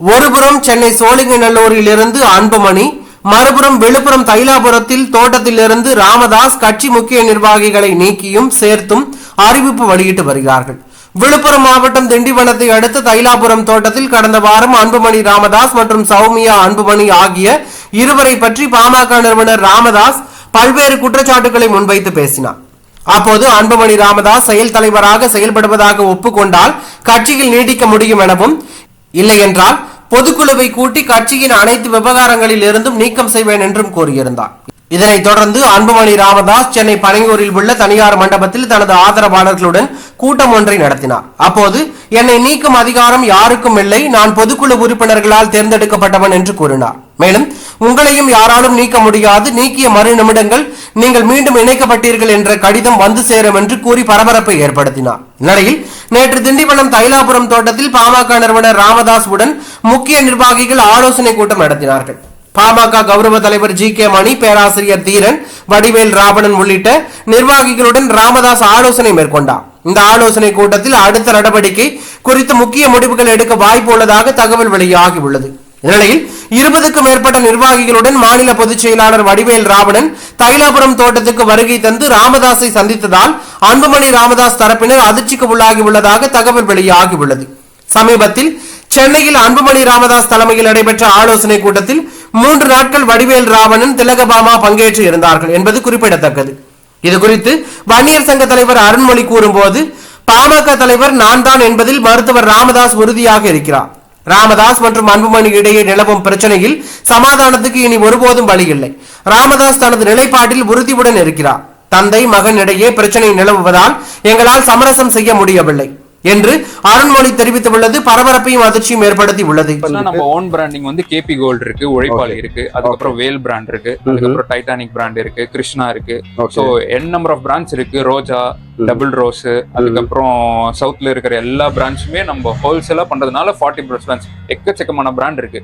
ஒருபுறம் சென்னை சோழிங்கநல்லூரில் இருந்து அன்புமணி மறுபுறம் விழுப்புரம் தைலாபுரத்தில் தோட்டத்திலிருந்து ராமதாஸ் கட்சி முக்கிய நிர்வாகிகளை நீக்கியும் சேர்த்தும் அறிவிப்பு வெளியிட்டு வருகிறார்கள். விழுப்புரம் மாவட்டம் திண்டிவனத்தை அடுத்த தைலாபுரம் தோட்டத்தில் கடந்த வாரம் அன்புமணி ராமதாஸ் மற்றும் சௌமியா அன்புமணி ஆகிய இருவரை பற்றி பாமக நிறுவனர் ராமதாஸ் பல்வேறு குற்றச்சாட்டுகளை முன்வைத்து பேசினார். அப்போது அன்புமணி ராமதாஸ் செயல் தலைவராக செயல்படுவதாக ஒப்புக்கொண்டால் கட்சியில் நீடிக்க முடியும் எனவும் இல்லையென்றால் பொதுக்குழுவை கூட்டி கட்சியின் அனைத்து விவகாரங்களில் இருந்தும் நீக்கம் செய்வேன் என்றும் கூறியிருந்தார். இதனைத் தொடர்ந்து அன்புமணி ராமதாஸ் சென்னை பனையூரில் உள்ள தனியார் மண்டபத்தில் தனது ஆதரவாளர்களுடன் கூட்டம் ஒன்றை நடத்தினார். அப்போது என்னை நீக்கும் அதிகாரம் யாருக்கும் இல்லை. நான் பொதுக்குழு உறுப்பினர்களால் தேர்ந்தெடுக்கப்பட்டவன் என்று கூறினார். மேலும் உங்களையும் யாராலும் நீக்க முடியாது. நீக்கிய மறு நிமிடங்கள் நீங்கள் மீண்டும் இணைக்கப்பட்டீர்கள் என்ற கடிதம் வந்து சேரும் என்று கூறி பரபரப்பை ஏற்படுத்தினார். இந்நிலையில் நேற்று திண்டிவனம் தைலாபுரம் தோட்டத்தில் பாமக நிறுவனர் ராமதாஸ் உடன் முக்கிய நிர்வாகிகள் ஆலோசனை கூட்டம் நடத்தினார்கள். பாமக கௌரவ தலைவர் ஜி கே மணி பேராசிரியர் தீரன் வடிவேல் ராவணன் உள்ளிட்ட நிர்வாகிகளுடன் ராமதாஸ் ஆலோசனை மேற்கொண்டார். இந்த ஆலோசனை கூட்டத்தில் அடுத்த நடவடிக்கை குறித்து முக்கிய முடிவுகள் எடுக்க வாய்ப்பு உள்ளதாக தகவல் வெளியாகியுள்ளது இந்நிலையில் இருபதுக்கும் மேற்பட்ட நிர்வாகிகளுடன் மாநில பொதுச் செயலாளர் வடிவேல் ராவணன் தைலாபுரம் தோட்டத்துக்கு வருகை தந்து ராமதாஸை சந்தித்ததால் அன்புமணி ராமதாஸ் தரப்பினர் அதிர்ச்சிக்கு உள்ளாகி உள்ளதாக தகவல் வெளியாகியுள்ளது. சமீபத்தில் சென்னையில் அன்புமணி ராமதாஸ் தலைமையில் நடைபெற்ற ஆலோசனை கூட்டத்தில் மூன்று நாட்கள் வடிவேல் ராவணன் திலகபாமா பங்கேற்று இருந்தார்கள் என்பது குறிப்பிடத்தக்கது. இது குறித்து வன்னியர் சங்க தலைவர் அருண்மொழி கூறும்போது பாமக தலைவர் நான் தான் என்பதில் மருத்துவர் ராமதாஸ் உறுதியாக இருக்கிறார். ராமதாஸ் மற்றும் அன்புமணி இடையே நிலவும் பிரச்சனையில் சமாதானத்துக்கு இனி ஒருபோதும் வழி இல்லை ராமதாஸ் தனது நிலைப்பாட்டில் உறுதியுடன் இருக்கிறார். தந்தை மகன் இடையே பிரச்சனை நிலவுவதால் எங்களால் சமரசம் செய்ய முடியவில்லை என்று அருண்மொழி தெரிவித்துள்ளது. பரபரப்பையும் அதிர்ச்சியும் ஏற்படுத்தி உள்ளது நம்ம ஓன் பிராண்டிங் வந்து கேபி கோல்டு இருக்கு உழைப்பாளி இருக்கு அதுக்கப்புறம் வேல் பிராண்ட் இருக்கு அதுக்கப்புறம் டைட்டானிக் பிராண்ட் இருக்கு கிருஷ்ணா இருக்கு. So n number of brands இருக்கு. ரோஜா டபுள் ரோஸ் அதுக்கப்புறம் சவுத்ல இருக்கிற எல்லா பிராண்ட்ஸுமே நம்ம ஹோல்சேலா பண்றதுனால ஃபார்ட்டி பிராண்ட்ஸ். எக்கச்சக்கமான பிராண்ட் இருக்கு.